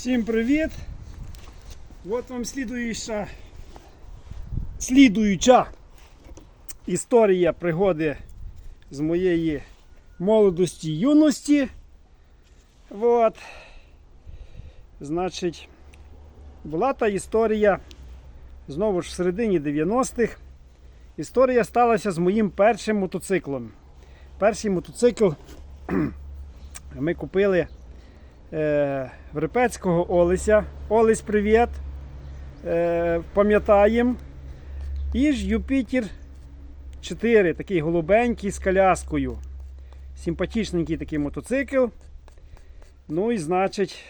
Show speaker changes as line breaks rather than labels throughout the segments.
Всім привіт! От вам слідуюча, слідуюча історія пригоди з моєї молодості юності. От. Значить, була та історія знову ж в середині 90-х. Історія сталася з моїм першим мотоциклом. Перший мотоцикл ми купили е, в Репецького Олеся. Олесь, привіт. Е, пам'ятаємо. І ж Юпітер 4, такий голубенький з коляскою. Симпатичненький такий мотоцикл. Ну і значить,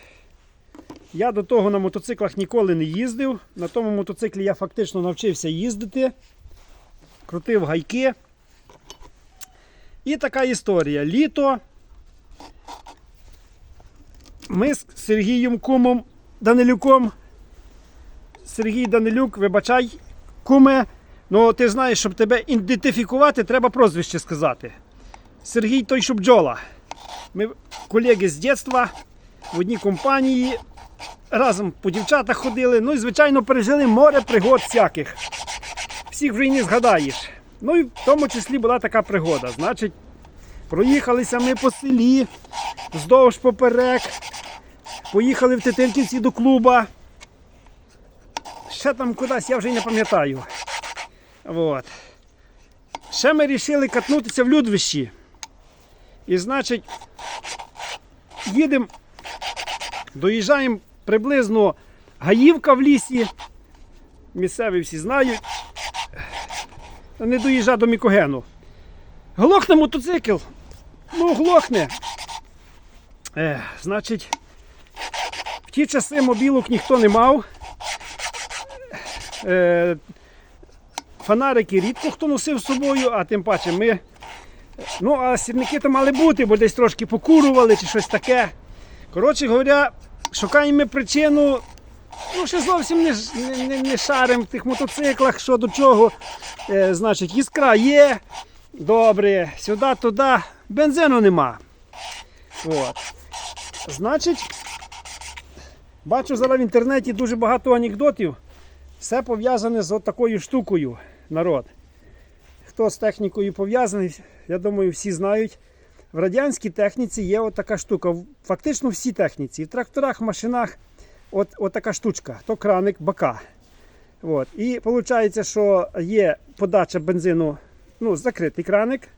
я до того на мотоциклах ніколи не їздив. На тому мотоциклі я фактично навчився їздити. Крутив гайки. І така історія. Літо. Ми з Сергієм Кумом Данилюком. Сергій Данилюк, вибачай, куме. Ну, ти знаєш, щоб тебе ідентифікувати, треба прозвище сказати. Сергій той, бджола. Ми колеги з дитинства в одній компанії. Разом по дівчатах ходили. Ну і, звичайно, пережили море пригод всяких. Всіх вже й не згадаєш. Ну і в тому числі була така пригода. Значить, проїхалися ми по селі вздовж поперек. Поїхали в Тетирківці до клуба. Ще там кудись, я вже не пам'ятаю. От. Ще ми вирішили катнутися в Людвищі. І значить, їдемо, доїжджаємо приблизно Гаївка в лісі. Місцеві всі знають. Не доїжджа до Мікогену. Глохне мотоцикл. Ну, глохне. Е, значить, в ті часи мобілок ніхто не мав. Е, фонарики рідко хто носив з собою, а тим паче ми. Ну, а сірники то мали бути, бо десь трошки покурували чи щось таке. Коротше говоря, шукаємо причину. Ну, ще зовсім не, не, не, не шарим в тих мотоциклах, що до чого. Е, значить, іскра є. Добре, сюди, туди. Бензину нема. От. Значить, бачу зараз в інтернеті дуже багато анекдотів. Все пов'язане з такою штукою, народ. Хто з технікою пов'язаний, я думаю, всі знають. В радянській техніці є от така штука. Фактично всі техніці. В тракторах, в машинах от, от штучка. То краник бака. От. І виходить, що є подача бензину, ну, закритий краник.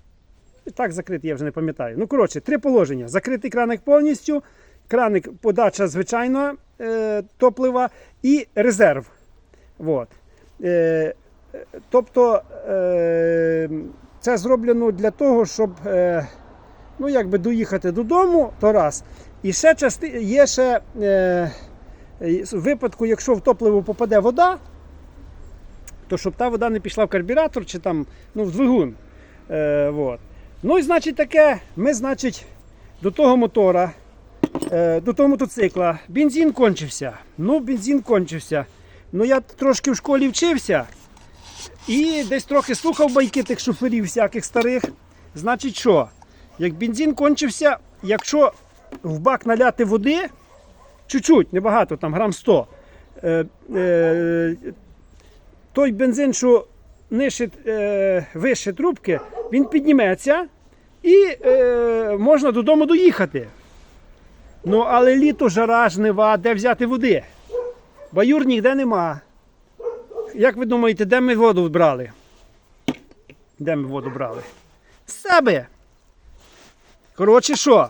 Так, закритий, я вже не пам'ятаю. Ну, коротше, три положення. Закритий краник повністю, краник подача звичайного е, топлива і резерв. От. Е, е, тобто е, це зроблено для того, щоб е, ну, якби доїхати додому, то раз. І ще части, є ще е, е, в випадку, якщо в топливо попаде вода, то щоб та вода не пішла в карбюратор чи там, ну, в двигун. Е, вот. Ну і значить таке, ми, значить, до того мотора, е, до того мотоцикла, бензин кончився. Ну, бензин кончився. Ну я трошки в школі вчився і десь трохи слухав байки тих шоферів всяких старих. Значить що? Як бензин кончився, якщо в бак наляти води, чуть-чуть, небагато, там грам 100, е, е, той бензин, що нижче, е, вище трубки, він підніметься і е, можна додому доїхати. Ну, але літо жара, жнива, де взяти води? Баюр ніде нема. Як ви думаєте, де ми воду брали? Де ми воду брали? З себе. Коротше, що?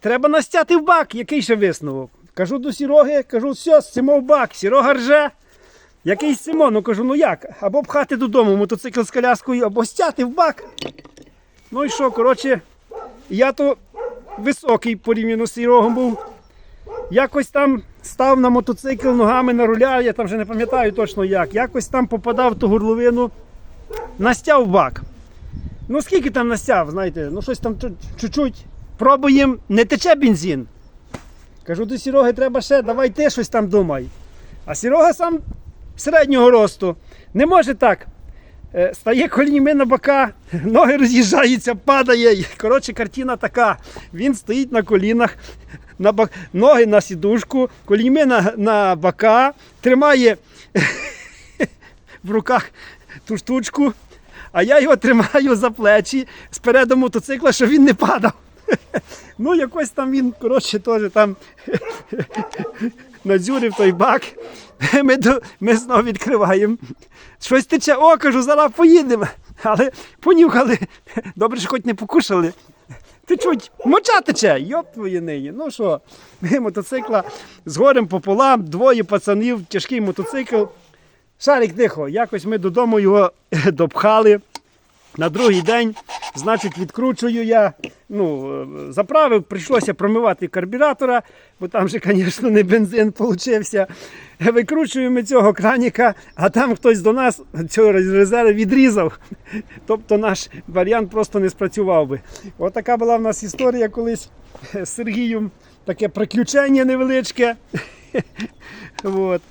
Треба настяти в бак, який ще висновок. Кажу до Сіроги, кажу, все, симо в бак, Сірога рже. Який Симо? Ну кажу, ну як? Або пхати додому мотоцикл з коляскою, або стяти в бак. Ну і що, коротше, я то високий порівняно з Сірогом був. Якось там став на мотоцикл ногами на руля, я там вже не пам'ятаю точно як. Якось там попадав в ту горловину, настяв бак. Ну скільки там настяв, знаєте, ну щось там чу- чуть-чуть. Пробуємо, не тече бензин. Кажу до Сіроги, треба ще, давай ти щось там думай. А Сірога сам середнього росту. Не може так. Е, Стає колінями на бока, ноги роз'їжджаються, падає. Коротше, картина така. Він стоїть на колінах, на бак, ноги на сідушку, коліми на, на бока, тримає в руках ту штучку, а я його тримаю за плечі спереду мотоцикла, щоб він не падав. Ну, якось там він, коротше, теж там надзюрив той бак. Ми, до, ми знову відкриваємо. Щось тече, о, кажу, зараз поїдемо. Але понюхали. Добре, що хоч не покушали. Ти чуть, моча тече, йоп твої нині. Ну що, ми мотоцикла з горем пополам, двоє пацанів, тяжкий мотоцикл. Шарик тихо, якось ми додому його допхали. На другий день, значить, відкручую я, ну, заправив, прийшлося промивати карбюратора, бо там же, звісно, не бензин получився. Викручуємо цього краніка, а там хтось до нас цього резерву відрізав. Тобто наш варіант просто не спрацював би. От така була в нас історія колись з Сергієм. Таке приключення невеличке. От.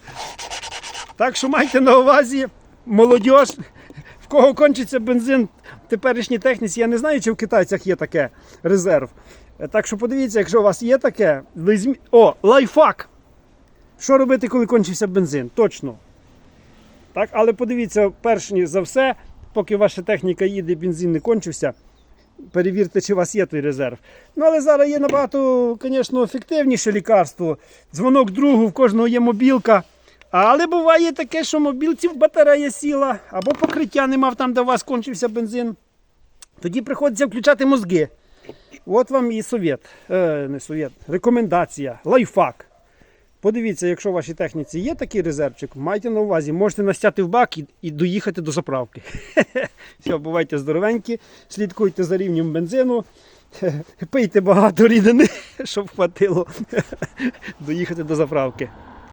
Так що майте на увазі, молодь, в кого кончиться бензин теперішній техніці, я не знаю, чи в китайцях є таке резерв. Е, Так що подивіться, якщо у вас є таке, візьмі- о, лайфхак. Що робити, коли кончився бензин? Точно. Так, але подивіться, перш ніж за все, поки ваша техніка їде, бензин не кончився. Перевірте, чи у вас є той резерв. Ну, але зараз є набагато, звісно, ефективніше лікарство. Дзвонок другу, в кожного є мобілка. Але буває таке, що мобілці в батарея сіла, або покриття не мав там, де у вас кончився бензин. Тоді приходиться включати мозги. От вам і совет, е, не совет, рекомендація, лайфхак. Подивіться, якщо в вашій техніці є такий резервчик, майте на увазі, можете настяти в бак і, і доїхати до заправки. Все, бувайте здоровенькі, слідкуйте за рівнем бензину, пийте багато рідини, щоб хватило доїхати до заправки.